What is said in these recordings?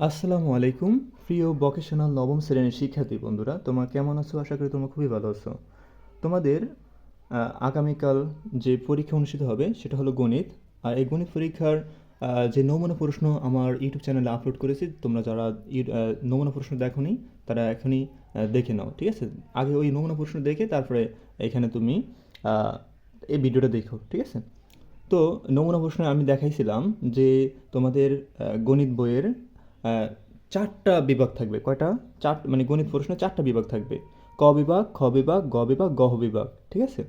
আসসালামু আলাইকুম। প্রিয় ভোকেশনাল নবম শ্রেণির শিক্ষার্থী বন্ধুরা, তোমরা কেমন আছো? আশা করি তোমরা খুবই ভালো আছো। তোমাদের আগামীকাল যে পরীক্ষা অনুষ্ঠিত হবে, সেটা হলো গণিত। আর এই গণিত পরীক্ষার যে নমুনা প্রশ্ন আমার ইউটিউব চ্যানেলে আপলোড করেছি, তোমরা যারা নমুনা প্রশ্ন দেখোনি, তারা এখনই দেখে নাও, ঠিক আছে? আগে ওই নমুনা প্রশ্ন দেখে তারপরে এখানে তুমি এই ভিডিওটা দেখো, ঠিক আছে? তো নমুনা প্রশ্নে আমি দেখাইছিলাম যে তোমাদের গণিত বইয়ের চারটা বিভাগ থাকবে। কয়টা? চার মানে গণিত প্রশ্নে চারটা বিভাগ থাকবে। ক বিভাগ, খ বিভাগ, গ বিভাগ গহ বিভাগ, ঠিক আছে?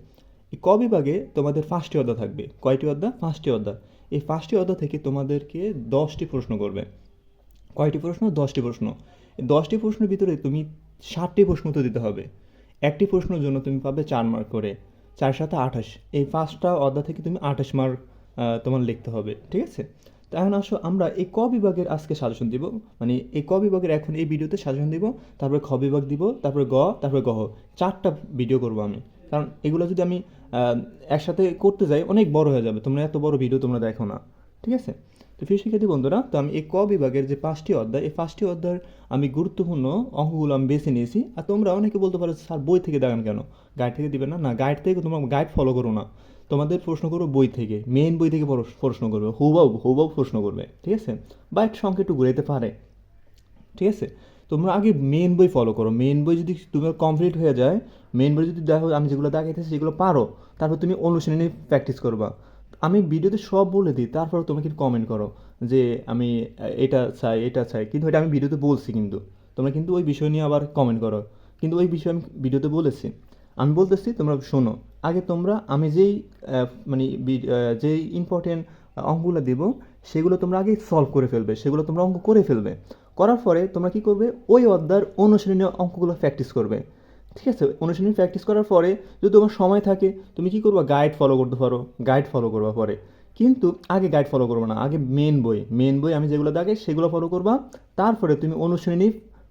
এই ক বিভাগে তোমাদের পাঁচটি অধ্যায় থাকবে। কয়টি অধ্যায়? পাঁচটি অধ্যায়। এই পাঁচটি অধ্যায় থেকে তোমাদেরকে দশটি প্রশ্ন করবে। কয়টি প্রশ্ন? দশটি প্রশ্ন। দশটি প্রশ্নের ভিতরে তুমি ষাটটি প্রশ্ন তো দিতে হবে। একটি প্রশ্নের জন্য তুমি পাবে চার মার্ক করে। চার সাথে আঠাশ। এই পাঁচটা অধ্যায় থেকে তুমি আঠাশ মার্ক তোমার লিখতে হবে, ঠিক আছে? তো এখন আসো আমরা এই ক বিভাগের আজকে সাজেশন দিব। মানে এই ক বিভাগের এখন এই ভিডিওতে সাজেশন দিব, তারপরে খ বিভাগ দিব, তারপরে গ, তারপরে গহ চারটা ভিডিও করব আমি। কারণ এগুলো যদি আমি একসাথে করতে যাই, অনেক বড় হয়ে যাবে। তোমরা এত বড় ভিডিও তোমরা দেখো না। ঠিক আছে? তো প্রিয় শিক্ষার্থী বন্ধুরা, তো আমি এই ক বিভাগের যে পাঁচটি অধ্যায়, এই পাঁচটি অধ্যায়ের আমি গুরুত্বপূর্ণ অঙ্কগুলো আমি বেছে নিয়েছি। আর তোমরা অনেকে বলতে পারো, স্যার, বই থেকে দেখান কেন? গাইড থেকে দিবে না। না গাইড থেকে তোমরা গাইড ফলো করো না। তোমাদের প্রশ্ন করো বই থেকে মেইন বই থেকে প্রশ্ন করবে হুবাউ হুবাউ প্রশ্ন করবে, ঠিক আছে? বা একটা সংখ্যা একটু ঘুরাইতে পারে, ঠিক আছে? তোমরা আগে মেন বই ফলো করো মেন বই যদি তোমার কমপ্লিট হয়ে যায় মেন বই যদি দেখো আমি যেগুলো দেখাইতেছি সেগুলো পারো, তারপর তুমি অনুশীলনী প্র্যাকটিস করবা। আমি ভিডিওতে সব বলে দিই, তারপর তুমি কিন্তু কমেন্ট করো যে আমি এটা চাই এটা চাই, কিন্তু এটা আমি ভিডিওতে বলছি কিন্তু। তোমরা কিন্তু ওই বিষয় নিয়ে আবার কমেন্ট করো। কিন্তু ওই বিষয়ে আমি ভিডিওতে বলেছি। আমি বলতেছি, তোমরা শোনো। আগে তোমরা আমি যেই মানে যেই ইম্পর্টেন্ট অঙ্কগুলো দেব, সেগুলো তোমরা আগে সলভ করে ফেলবে, সেগুলো তোমরা অঙ্ক করে ফেলবে। করার পরে তোমরা কি করবে? ওই অধ্যায়ের অনুশীলনীয় অঙ্কগুলো প্র্যাকটিস করবে। ঠিক আছে? অনুশীলনী প্র্যাকটিস করার পরে যদি তোমার সময় থাকে, তুমি কি করবা? গাইড ফলো করতে পারো। গাইড ফলো করবা পরে। কিন্তু আগে গাইড ফলো করব না, আগে মেন বই। মেন বই আমি যেগুলো দেখে সেগুলো ফলো করবা। তারপরে তুমি অনুশীলনী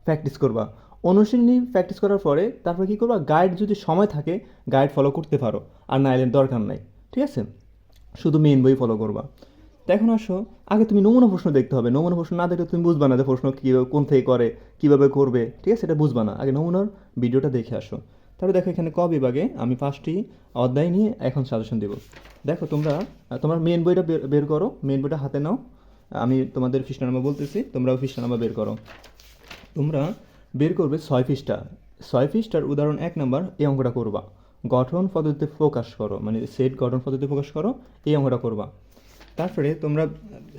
প্র্যাকটিস করবা। অনুশীলনী প্র্যাকটিস করার পরে তারপরে কী করবা? গাইড যদি সময় থাকে গাইড ফলো করতে পারো। আর না এলে দরকার নাই। ঠিক আছে? শুধু মেন বই ফলো করবা। তো এখন আসো, আগে তুমি নমুনা প্রশ্ন দেখতে হবে। নমুনা প্রশ্ন না দেখলে তুমি বুঝবা না যে প্রশ্ন কী, কোন থেকে করে, কীভাবে করবে। ঠিক আছে? এটা বুঝবা না। আগে নমুনার ভিডিওটা দেখে আসো। তারপরে দেখো এখানে ক বিভাগে আমি পাঁচটি অধ্যায় নিয়ে এখন সাজেশন দেবো। দেখো তোমরা তোমার মেন বইটা বের- করো। মেন বইটা হাতে নাও। আমি তোমাদের নাম্বার বলতেছি, তোমরাও নাম্বার বের করো। তোমরা বের করবে ছয় পৃষ্ঠা। ছয় পৃষ্ঠার উদাহরণ এক নম্বর, এই অঙ্কটা করবা। গঠন পদ্ধতিতে ফোকাস করো মানে সেট গঠন পদ্ধতিতে ফোকাস করো, এই অঙ্কটা করবা। তারপরে তোমরা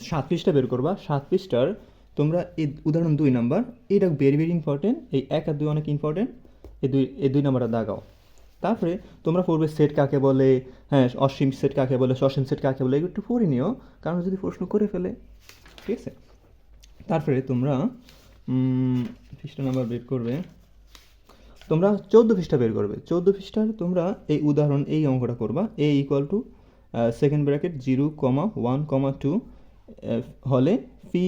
সাত পৃষ্ঠা বের করবা। সাত পৃষ্ঠার তোমরা এই উদাহরণ দুই নাম্বার, এটা ভেরি ভেরি ইম্পর্টেন্ট এই এক আর দুই অনেক ইম্পর্টেন্ট এই দুই এই দুই নাম্বারটা দাগাও। তারপরে তোমরা পড়বে সেট কাকে বলে হ্যাঁ অসীম সেট কাকে বলে, সসীম সেট কাকে বলে, এগুলো একটু পড়ে নিও, কারণ যদি প্রশ্ন করে ফেলে, ঠিক আছে? তারপরে তোমরা পৃষ্ঠা নাম্বার বের করবে। তোমরা চৌদ্দ পৃষ্ঠা বের করবে। চৌদ্দ পৃষ্ঠার তোমরা এই উদাহরণ, এই অঙ্কটা করবা। A equal to second bracket zero comma one comma two হলে ফি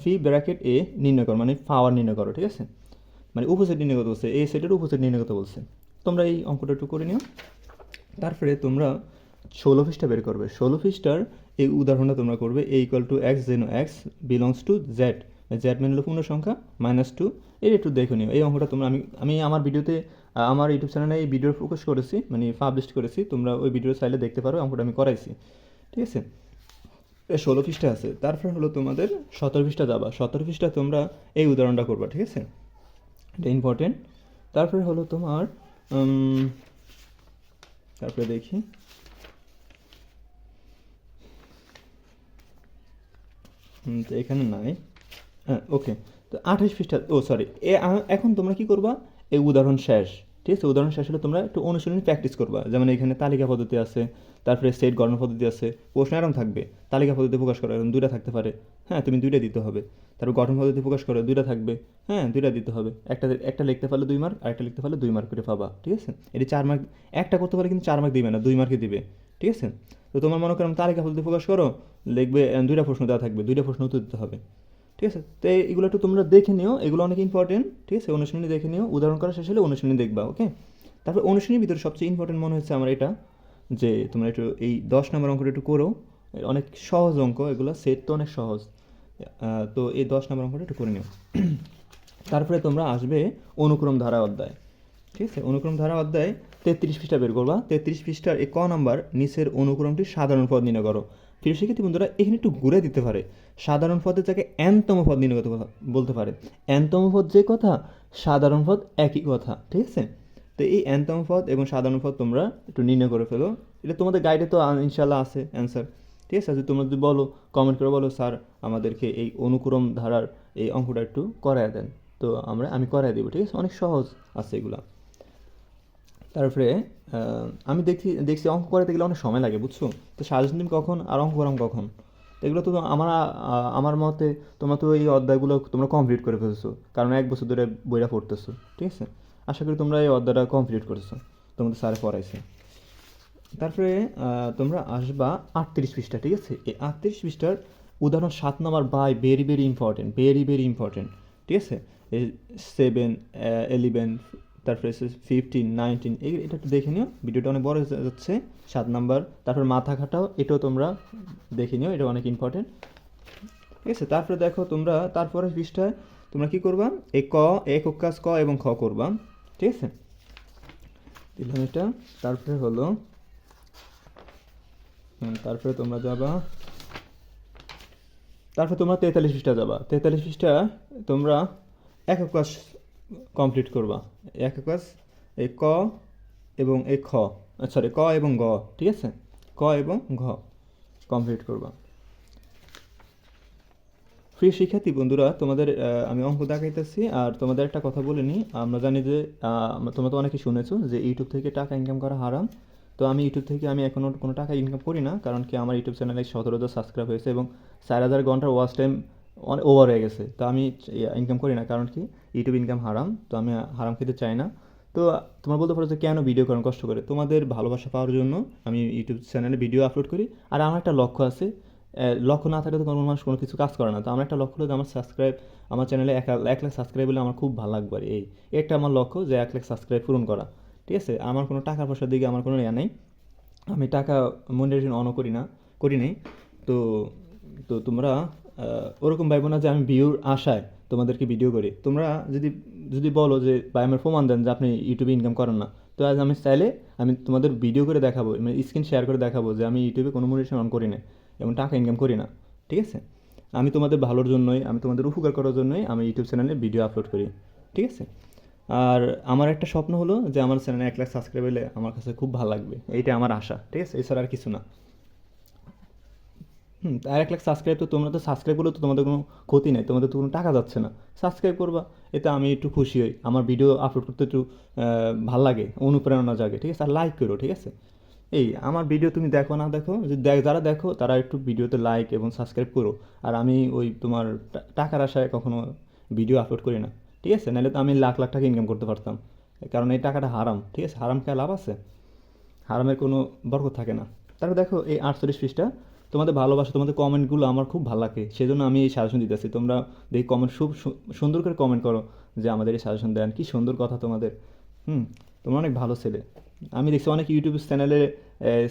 ফি ব্র্যাকেট এ নির্ণয় করো মানে পাওয়ার নির্ণয় করো, ঠিক আছে? মানে উপসেট নির্ণয় করতে বলছে এই সেটের উপসেট নির্ণয় করতে বলছে। তোমরা এই অঙ্কটা একটু করে নিও। তারপরে তোমরা ষোলো পৃষ্ঠা বের করবে। ষোলো পৃষ্ঠার এই উদাহরণটা তোমরা করবে এ equal to x জেনো X belongs to Z Z মানে হলো পূর্ণ সংখ্যা মাইনাস টু এটা একটু দেখে নিও। এই অঙ্কটা তোমরা আমি আমি আমার ভিডিওতে আমার ইউটিউব চ্যানেলে এই ভিডিও ফোকাস করেছি মানে পাবলিশ করেছি। তোমরা ওই ভিডিও চাইলে দেখতে পারো, অঙ্কটা আমি করাইছি। ঠিক আছে? ষোলো পৃষ্ঠা আছে। তারপর হলো তোমাদের সতেরো পৃষ্ঠা যাবা। সতেরো পৃষ্ঠা তোমরা এই উদাহরণটা করবা, ঠিক আছে? এটা ইম্পর্টেন্ট তারপরে হলো তোমার তারপরে দেখি। এখানে নাই। হ্যাঁ ওকে তো আঠাশ পৃষ্ঠা, ও সরি এ এখন তোমরা কি করবা? এই উদাহরণ শেষ, ঠিক আছে? উদাহরণ শেষ হলে তোমরা একটু অনুশীলনী প্র্যাকটিস করবা। যেমন এখানে তালিকা পদ্ধতি আছে, তারপরে সেট গণনা পদ্ধতি আছে, প্রশ্ন এরকম থাকবে, তালিকা পদ্ধতি প্রকাশ করো, এরকম দুইটা থাকতে পারে। হ্যাঁ তুমি দুইটা দিতে হবে। তারপর গঠন পদ্ধতি প্রকাশ করো, দুইটা থাকবে। হ্যাঁ দুইটা দিতে হবে। একটা একটা লিখতে পারলে দুই মার্ক আরেকটা লিখতে পারলে দুই মার্ক করে পাবা, ঠিক আছে? এটি চার মার্ক একটা করতে পারলে কিন্তু চার মার্ক দিবে না, দুই মার্কে দিবে, ঠিক আছে? তো তোমার মনে করো তালিকা পদ্ধতি প্রকাশ করো, লিখবে, দুইটা প্রশ্ন দেওয়া থাকবে, দুইটা প্রশ্ন উত্তর দিতে হবে। ঠিক আছে? তো এই- এগুলো একটু তোমরা দেখে নিও, এগুলো অনেক ইম্পর্টেন্ট ঠিক আছে? অনুশীলনী দেখে নিও, উদাহরণ করা শেষ হলে অনুশীলনী দেখবা ওকে তারপর অনুশীলনীর ভিতরে সবচেয়ে ইম্পর্টেন্ট মনে হচ্ছে আমার এটা, যে তোমরা একটু এই দশ নম্বর অঙ্কটা একটু করো অনেক সহজ অঙ্ক, এগুলো সেট তো অনেক সহজ। তো এই দশ নম্বর অঙ্কটা একটু করে নিও। তারপরে তোমরা আসবে অনুক্রম ধারা অধ্যায়, ঠিক আছে? অনুক্রম ধারা অধ্যায় তেত্রিশ পৃষ্ঠা বের করবা। তেত্রিশ পৃষ্ঠার এই ক নাম্বার নিচের অনুক্রমটি সাধারণ পদ নির্ণয় করো। প্রিয় শিক্ষার্থী বন্ধুরা, এখানে একটু ঘুরে দিতে পারে। সাধারণ পদে যাকে এনতম পদ নির্ণয় বলতে পারে। এনতম পদ যে কথা, সাধারণ পদ একই কথা, ঠিক আছে? তো এই এনতম পদ এবং সাধারণ পদ তোমরা একটু নির্ণয় করে ফেলো। এটা তোমাদের গাইডে তো ইনশাল্লাহ আছে অ্যান্সার ঠিক আছে? যদি তোমরা যদি বলো কমেন্ট করে বলো, স্যার, আমাদেরকে এই অনুক্রম ধারার এই অঙ্কটা একটু করায় দেন। তো আমরা, আমি করায় দেবো, ঠিক আছে? অনেক সহজ আছে এগুলা। তারপরে আমি দেখছি দেখছি অঙ্ক করাতে গেলে অনেক সময় লাগে, বুঝছ? তো সাজেশন তুমি কখন আর অঙ্ক করাম কখন? এগুলো তো আমার আমার মতে তোমরা তো এই অধ্যায়গুলো তোমরা কমপ্লিট করে ফেলছো। কারণ এক বছর ধরে বইটা পড়তেছো, ঠিক আছে? আশা করি তোমরা এই অধ্যায়টা কমপ্লিট করেছ। তোমাদের স্যারে পড়াইছে। তারপরে তোমরা আসবা আটত্রিশ পৃষ্ঠা, ঠিক আছে? এই আটত্রিশ পৃষ্ঠার উদাহরণ সাত নম্বর by very very important very very important ঠিক আছে? সেভেন এলিভেন তারপরে ফিফটিন নাইনটিন এটা একটু দেখে নিও। ভিডিওটা অনেক বড় যাচ্ছে। সাত নাম্বার তারপর মাথা খাটাও এটাও তোমরা দেখে নিও, এটা অনেক ইম্পর্টেন্ট ঠিক আছে, তারপরে দেখো তোমরা, তারপরে পৃষ্ঠায় তোমরা কি করবা? এই ক একক কাজ ক এবং খ করবা। ঠিক আছে? দিলাম এটা। তারপরে হলো তারপরে তোমরা যাবা। তারপরে তোমরা তেতাল্লিশ পৃষ্ঠা যাবা। তেতাল্লিশ পৃষ্ঠা তোমরা এক কাজ কমপ্লিট করবা। এক কাজ এই ক এবং এই খ সরি ক এবং গ, ঠিক আছে? ক এবং ঘ কমপ্লিট করবা। প্রিয় শিক্ষার্থী, বন্ধুরা, তোমাদের আমি অঙ্ক দেখাইতেছি আর তোমাদের একটা কথা বলে নিই। আমরা জানি যে তোমরা তো অনেকে শুনেছো যে ইউটিউব থেকে টাকা ইনকাম করা হারাম। তো আমি ইউটিউব থেকে আমি এখনও কোনো টাকা ইনকাম করি না, কারণ কি আমার ইউটিউব চ্যানেলে সতেরো হাজার সাবস্ক্রাইব হয়েছে এবং চার হাজার ঘণ্টার ওয়াচ টাইম অনেক ওভার হয়ে গেছে। তো আমি ইনকাম করি না, কারণ কি? ইউটিউব ইনকাম হারাম, তো আমি হারাম খেতে চাই না। তো তোমরা বলতে পারো যে কেন ভিডিও করেন কষ্ট করে? তোমাদের ভালোবাসা পাওয়ার জন্য আমি ইউটিউব চ্যানেলে ভিডিও আপলোড করি। আর আমার একটা লক্ষ্য আছে লক্ষ্য না থাকলে তো কোনো মানুষ কোনো কিছু কাজ করে না। তো আমার একটা লক্ষ্য হলো যে আমার সাবস্ক্রাইব আমার চ্যানেলে এক এক লাখ সাবস্ক্রাইব হলে আমার খুব ভালো লাগবে এই এটা আমার লক্ষ্য যে এক লাখ সাবস্ক্রাইব পূরণ করা। ঠিক আছে? আমার কোনো টাকা পয়সার দিকে আমার কোনো ইয়া নেই। আমি টাকা মনিটাইজেশন অনও করি না, করি নাই। তো তো তোমরা ওরকম ভাইবো না যে আমি ভিউর আশায় তোমাদেরকে ভিডিও করি। তোমরা যদি যদি বলো যে ভাই আমার প্রমাণ দেন যে আপনি ইউটিউবে ইনকাম করেন না, তো আজ আমি চাইলে আমি তোমাদের ভিডিও করে দেখাবো মানে স্ক্রিন শেয়ার করে দেখাবো যে আমি ইউটিউবে কোনো মনিটাইজেশন অন করি না এবং টাকা ইনকাম করি না, ঠিক আছে? আমি তোমাদের ভালোর জন্যই, আমি তোমাদের উপকার করার জন্যই আমি ইউটিউব চ্যানেলে ভিডিও আপলোড করি, ঠিক আছে? আর আমার একটা স্বপ্ন হলো যে আমার চ্যানেলে এক লাখ সাবস্ক্রাইব হলে আমার কাছে খুব ভালো লাগবে, এইটা আমার আশা, ঠিক আছে? এছাড়া আর কিছু না। হুম, আর এক লাখ সাবস্ক্রাইব তো তোমরা তো সাবস্ক্রাইব করলে তো তোমাদের কোনো ক্ষতি নেই, তোমাদের তো কোনো টাকা যাচ্ছে না। সাবস্ক্রাইব করবা, এতে আমি একটু খুশি হই, আমার ভিডিও আপলোড করতে একটু ভালো লাগে, অনুপ্রেরণা জাগে, ঠিক আছে? আর লাইক করো, ঠিক আছে? এই, আমার ভিডিও তুমি দেখো, না দেখো যারা দেখো, তারা একটু ভিডিওতে লাইক এবং সাবস্ক্রাইব করো। আর আমি ওই তোমার টাকার আশায় কখনো ভিডিও আপলোড করি না, ঠিক আছে? নাহলে তো আমি লাখ লাখ টাকা ইনকাম করতে পারতাম। কারণ এই টাকাটা হারাম, ঠিক আছে? হারাম খেয়ে লাভ আছে? হারামের কোনো বরকত থাকে না। তারপর দেখো, এই আটচল্লিশ পৃষ্ঠা তোমাদের ভালোবাসা, তোমাদের কমেন্টগুলো আমার খুব ভালো লাগে। সেই জন্য আমি এই সাজেশন দিতেছি। তোমরা দেখি কমেন্ট খুব সুন্দর করে কমেন্ট করো যে আমাদের এই সাজেশন দেন। কি সুন্দর কথা তোমাদের। হুম, তোমরা অনেক ভালো ছেলে। আমি দেখছি অনেক ইউটিউব চ্যানেলে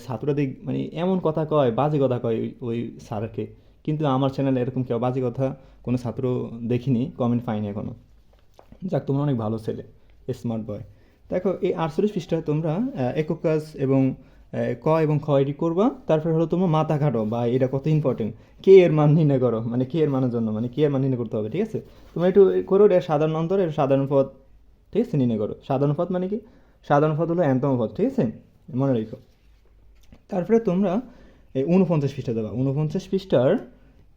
ছাত্ররা দেখ মানে এমন কথা কয়, বাজে কথা কয় ওই- স্যারকে। কিন্তু আমার চ্যানেলে এরকম কেউ বাজে কথা কোনো ছাত্র দেখিনি কমেন্ট পাইনি এখনও যাক, তোমরা অনেক ভালো ছেলে স্মার্ট বয় দেখো, এই আটচল্লিশ পৃষ্ঠায় তোমরা একক কাজ এবং ক এবং খ এটি করবা, তারপরে হলো তোমরা মাথা খাটো বা এটা কত ইম্পর্টেন্ট কে এর মান নির্ণয় করো? মানে কে এর মানের জন্য? মানে কে এর মান নির্ণয় করতে হবে, ঠিক আছে? তোমরা একটু করো, এটা সাধারণ অন্তর, এটা সাধারণ পদ, ঠিক আছে? নির্ণয় করো। সাধারণ পদ মানে কি? সাধারণ পদ হলো এন্তম পদ, ঠিক আছে? মনে রেখো। তারপরে তোমরা এই উনপঞ্চাশ পৃষ্ঠা দেবা। উনপঞ্চাশ পৃষ্ঠার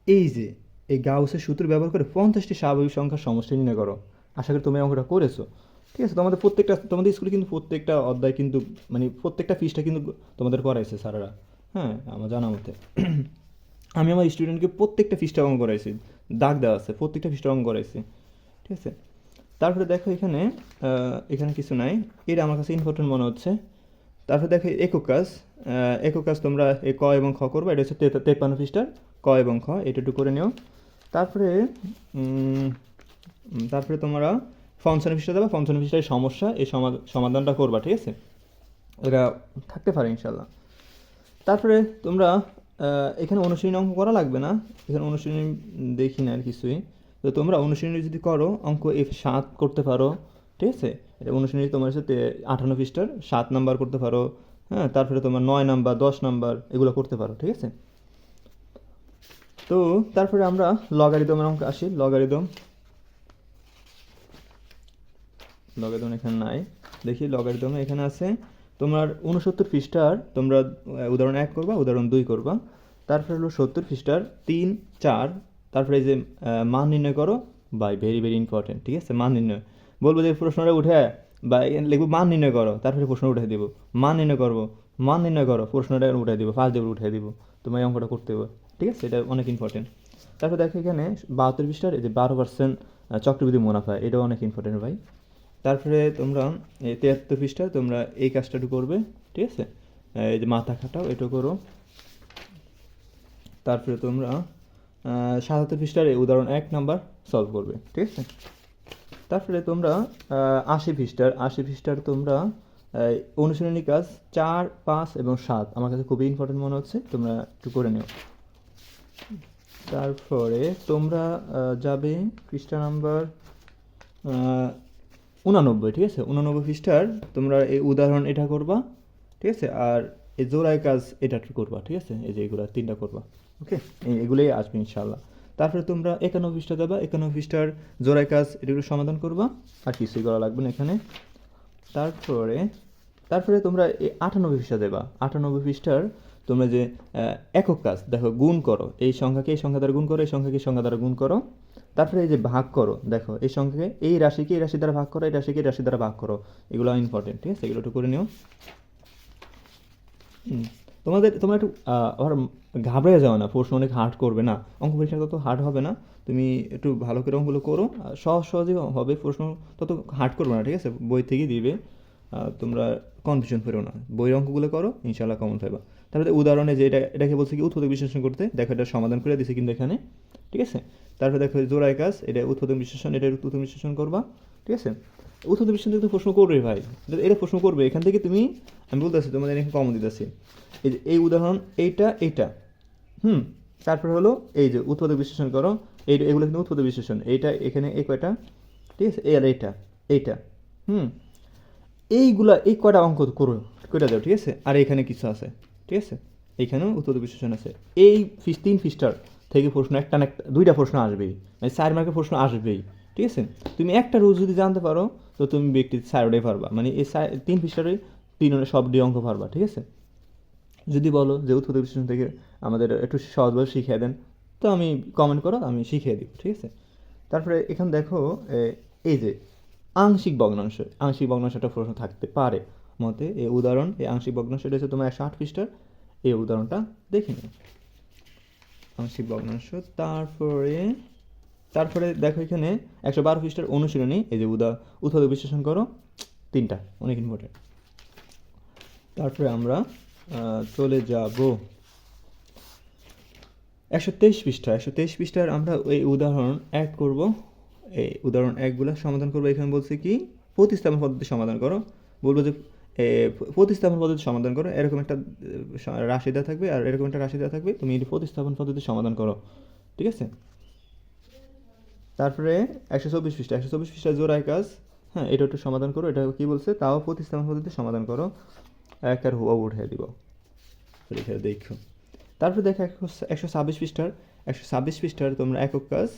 এই যে, এই গাউসের সূত্র ব্যবহার করে পঞ্চাশটি স্বাভাবিক সংখ্যার সমষ্টি নির্ণয় করো। আশা করি তুমি অঙ্কটা করেছ। ঠিক আছে, তোমাদের প্রত্যেকটা, তোমাদের স্কুলে কিন্তু প্রত্যেকটা অধ্যায় কিন্তু মানে প্রত্যেকটা পৃষ্ঠা কিন্তু তোমাদের করাইছে স্যারেরা। হ্যাঁ আমার জানা মতে। আমি আমার স্টুডেন্টকে প্রত্যেকটা পৃষ্ঠা অঙ্ক করাইছি, দাগ দেওয়া আছে, প্রত্যেকটা পৃষ্ঠা অঙ্ক করাইছি। ঠিক আছে? তারপরে দেখো এখানে এখানে কিছু নাই। এটা আমার কাছে ইম্পর্টেন্ট মনে হচ্ছে। তারপরে দেখো একক কাজ একক কাজ তোমরা এই ক এবং খ করবে, এটা হচ্ছে তেপ্পান্ন পৃষ্ঠার ক এবং খ, এটা একটু করে নিও। তারপরে তারপরে তোমরা পঞ্চান্ন পৃষ্ঠা দেবা পঞ্চান্ন পৃষ্ঠার সমস্যা, এই সমা- সমাধানটা করবা, ঠিক আছে? এটা থাকতে পারে ইনশাল্লাহ তারপরে তোমরা এখানে অনুশীলনী অঙ্ক করা লাগবে না। এখানে অনুশীলনী দেখি না আর কিছুই। তো তোমরা অনুশীলনী যদি করো, অঙ্ক এফ সাত করতে পারো, ঠিক আছে? এটা অনুশীলনী তোমার সাথে আঠান্ন পৃষ্ঠার, সাত নাম্বার করতে পারো হ্যাঁ? তারপরে তোমার নয় নাম্বার, দশ নাম্বার, এগুলো করতে পারো, ঠিক আছে? তো তারপরে আমরা লগারিদমের অঙ্ক আসি। লগারিদম লগারিদম এখানে নাই। দেখি লগারিদম এখানে আছে। তোমার উনসত্তর পৃষ্ঠার তোমরা উদাহরণ এক করবা, উদাহরণ দুই করবা। তারপরে হলো সত্তর পৃষ্ঠার তিন, চার, তারপরে এই যে মান নির্ণয় করো বাই ভেরি ভেরি ইম্পর্টেন্ট ঠিক আছে? মান নির্ণয়। বলব যে প্রশ্নটা উঠে বা লিখব মান নির্ণয় করো, তারপরে প্রশ্ন উঠে দিব। মান নির্ণয় করব, মান নির্ণয় করো, প্রশ্নটা উঠে দিব ফার্স্ট দেবো, উঠে দিব। তোমার এই অঙ্কটা করতে হবে, ঠিক আছে? এটা অনেক ইম্পর্টেন্ট তারপর দেখো এখানে বাহাত্তর পৃষ্ঠার এই যে বারো পার্সেন্ট চক্রবৃদ্ধি মুনাফা, এটাও অনেক ইম্পর্টেন্ট ভাই। তারপরে তোমরা এই তিয়াত্তর পৃষ্ঠা তোমরা এই কাজটা একটু করবে, ঠিক আছে? এই যে মাথা খাটাও এটা করো। তারপরে তোমরা সাতাত্তর পৃষ্ঠার এই উদাহরণ এক নাম্বার সলভ করবে, ঠিক আছে? তারপরে তোমরা আশি পৃষ্ঠার আশি পৃষ্ঠার তোমরা অনুশীলনী কাজ চার, পাঁচ এবং সাত, আমার কাছে খুবই ইম্পর্টেন্ট মনে হচ্ছে, তোমরা একটু করে নিও। তারপরে তোমরা যাবে পৃষ্ঠা নাম্বার উনানব্বই, ঠিক আছে? উনানব্বই পৃষ্ঠার তোমরা এই উদাহরণ এটা করবা, ঠিক আছে? আর এই জোড়ায় কাজ এটা করবা, ঠিক আছে? এই যে এগুলো, তিনটা করবা, ওকে? এগুলোই আসবে ইনশাল্লাহ তারপরে তোমরা একানব্বই পৃষ্ঠা দেবা একানব্বই পৃষ্ঠার জোড়ায় কাজ এগুলো সমাধান করবা, আর কিছুই করা লাগবে না এখানে। তারপরে তারপরে তোমরা এই আটানব্বই পৃষ্ঠা দেবা, আটানব্বই পৃষ্ঠার তোমরা যে একক কাজ, দেখো, গুণ করো, এই সংখ্যাকে এই সংখ্যা দ্বারা গুণ করো, এই সংখ্যাকে সংখ্যা দ্বারা গুণ করো। তারপরে এই যে ভাগ করো, দেখো, এই সংখ্যাকে এই রাশিকে এই রাশি দ্বারা ভাগ করো, এই রাশিকে এই রাশি দ্বারা ভাগ করো, এগুলো ইম্পর্টেন্ট ঠিক আছে? এগুলো একটু করে নিও। তোমাদের, তোমরা একটু আবার ঘাবড়ে যাও না, প্রশ্ন অনেক হার্ড করবে না, অঙ্ক পরীক্ষা তত হার্ড হবে না, তুমি একটু ভালো করে অঙ্কগুলো করো সহজ সহজেই হবে, প্রশ্ন তত হার্ড করবে না, ঠিক আছে? বই থেকেই দিবে। তোমরা কনফিউশন করো না। বইয়ের অঙ্কগুলো করো ইনশাল্লাহ কমন পাইবা। তারপরে উদাহরণে যে এটা, এটাকে বলছে কি, উৎপাদক বিশ্লেষণ করতে। দেখো এটা সমাধান করে দিছে কিন্তু এখানে, ঠিক আছে? তারপরে দেখো জোড়ায় কাজ, এটা উৎপাদন বিশ্লেষণ, এটা উৎপাদন বিশ্লেষণ করবা, ঠিক আছে? উৎপাদন বিশ্লেষণ থেকে তো প্রশ্ন করবে ভাই। এটা- এটা প্রশ্ন করবে। এখান থেকে তুমি, আমি বলতেছি, তোমাদের এখানে কমন দিতেছি। এই যে, এই উদাহরণ, এইটা এইটা। হুম? তারপর হলো, এই যে উৎপাদক বিশ্লেষণ করো, এই এগুলো কিন্তু উৎপাদক বিশ্লেষণ। এইটা, এখানে এই কয়টা? ঠিক আছে? এই আর এইটা এইটা। হুম? এইগুলা, এই কয়টা অঙ্ক করো কয়টা দাও, ঠিক আছে? আর এখানে কিছু আছে, ঠিক আছে? এইখানেও উত্তর বিশ্লেষণ আছে। এই ফিস, তিন ফিস্টার থেকে প্রশ্ন একটা না একটা, দুইটা প্রশ্ন আসবেই। মানে চার মার্কের প্রশ্ন আসবেই, ঠিক আছে? তুমি একটা রুল যদি জানতে পারো, তো তুমি ব্যক্তি সাইডে পারবা। মানে এই তিন ফিস্টারে তিন সব ডি অঙ্ক পারবা, ঠিক আছে? যদি বলো যে উৎপাদক বিশ্লেষণ থেকে আমাদের একটু সহজভাবে শিখিয়ে দেন, তো আমি কমেন্ট করো, আমি শিখিয়ে দিব, ঠিক আছে? তারপরে এখানে দেখো এই যে আংশিক ভগ্নাংশ আংশিক ভগ্নাংশ একটা প্রশ্ন থাকতে পারে। মতে এই উদাহরণ এই আংশিক ভগ্নাংশ হচ্ছে তোমার একশো আট পৃষ্ঠার এই উদাহরণটা দেখে নিও। আংশিক ভগ্নাংশ, তারপরে তারপরে দেখো এখানে একশো বারো পৃষ্ঠার অনুশীলনী, এই যে উদা, উৎপাদক বিশ্লেষণ করো, তিনটা, অনেক ইম্পর্টেন্ট তারপরে আমরা চলে যাব। একশো তেইশ পৃষ্ঠা, একশো তেইশ পৃষ্ঠার আমরা এই উদাহরণ এক করব। এই উদাহরণ একগুলো সমাধান করব। এখানে বলছে কি, প্রতিস্থাপন পদ্ধতি সমাধান করো। বলব যে প্রতিস্থাপন পদ্ধতি সমাধান করো। এরকম একটা রাশি দেওয়া থাকবে আর এরকম একটা রাশি দেওয়া থাকবে। তুমি প্রতিস্থাপন পদ্ধতি সমাধান করো। ঠিক আছে? তারপরে একশো চব্বিশ পৃষ্ঠা। একশো চব্বিশ পৃষ্ঠা জোড়ায় কাজ। হ্যাঁ এটা একটু সমাধান করো। এটা কি বলছে? তাও প্রতিস্থাপন পদ্ধতি সমাধান করো। এক আর হুয়া উঠে দিব দেখো। তারপরে দেখো একশো একশো ছাব্বিশ পৃষ্ঠার, একশো ছাব্বিশ পৃষ্ঠার তোমরা একক কাজ।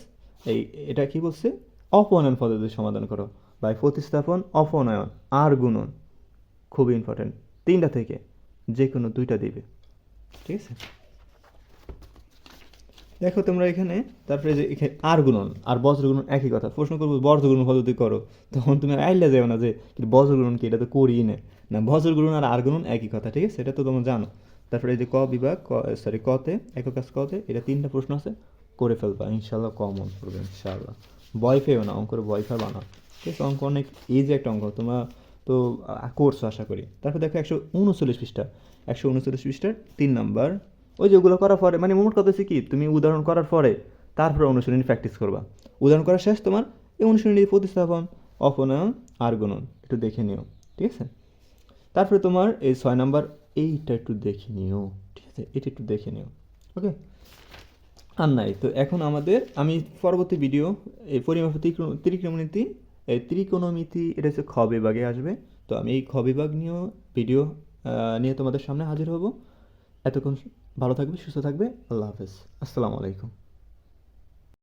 এই, এটা কি বলছে? অপনয়ন পদ্ধতি সমাধান করো। বা প্রতিস্থাপন অপনয়ন আর গুণন। খুবই ইম্পর্টেন্ট তিনটা থেকে যে কোনো দুইটা দিবে। ঠিক আছে? দেখো তোমরা এখানে, তারপরে যে এখানে আর গুণন, আর বজ্র গুণন একই কথা। প্রশ্ন করব, বজ্র গুণন পদ্ধতি করো। তখন তুমি আইলে যাবে না যে, কি বজ্র গুণন কি, এটা তো করিই না। না, বজ্র গুণন আর আর গুণন একই কথা, ঠিক আছে? এটা তো তোমরা জানো। তারপরে এই যে ক বিভাগ, ক সরি কতে, একক কাজ কতে, এটা তিনটা প্রশ্ন আছে। করে ফেলবা ইনশাল্লাহ কমন করবে ইনশাল্লাহ ভয় পেও না, অঙ্কের ভয় পাবা না। ঠিক আছে, অঙ্ক অনেক ইজি একটা অঙ্ক, তোমরা তো কোর্স আশা করি। তারপর দেখো একশো উনচল্লিশ পৃষ্ঠা। একশো উনচল্লিশ পৃষ্ঠার তিন নাম্বার। ওই যে ওগুলো করার পরে মানে মোট কথা কি, তুমি উদাহরণ করার পরে তারপরে অনুশীলনী প্র্যাকটিস করবা। উদাহরণ করা শেষ তোমার এই অনুশীলনী প্রতিস্থাপন অপনয়ন আর গুণন, একটু দেখে নিও। ঠিক আছে? তারপরে তোমার এই ছয় নাম্বার, এইটা একটু দেখে নিও। ঠিক আছে? এটা একটু দেখে নিও। ওকে আর নাই। তো এখন আমাদের, আমি পরবর্তী ভিডিও এই পরিমাপ ত্রিকোণ- ত্রিকোণমিতি, এই ত্রিকোণমিতি, এটা হচ্ছে খ বিভাগে আসবে। তো আমি এই খ বিভাগ নিয়েও ভিডিও নিয়ে তোমাদের সামনে হাজির হব। এতক্ষণ ভালো থাকবে, সুস্থ থাকবে। আল্লাহ হাফেজ। আসসালামু আলাইকুম।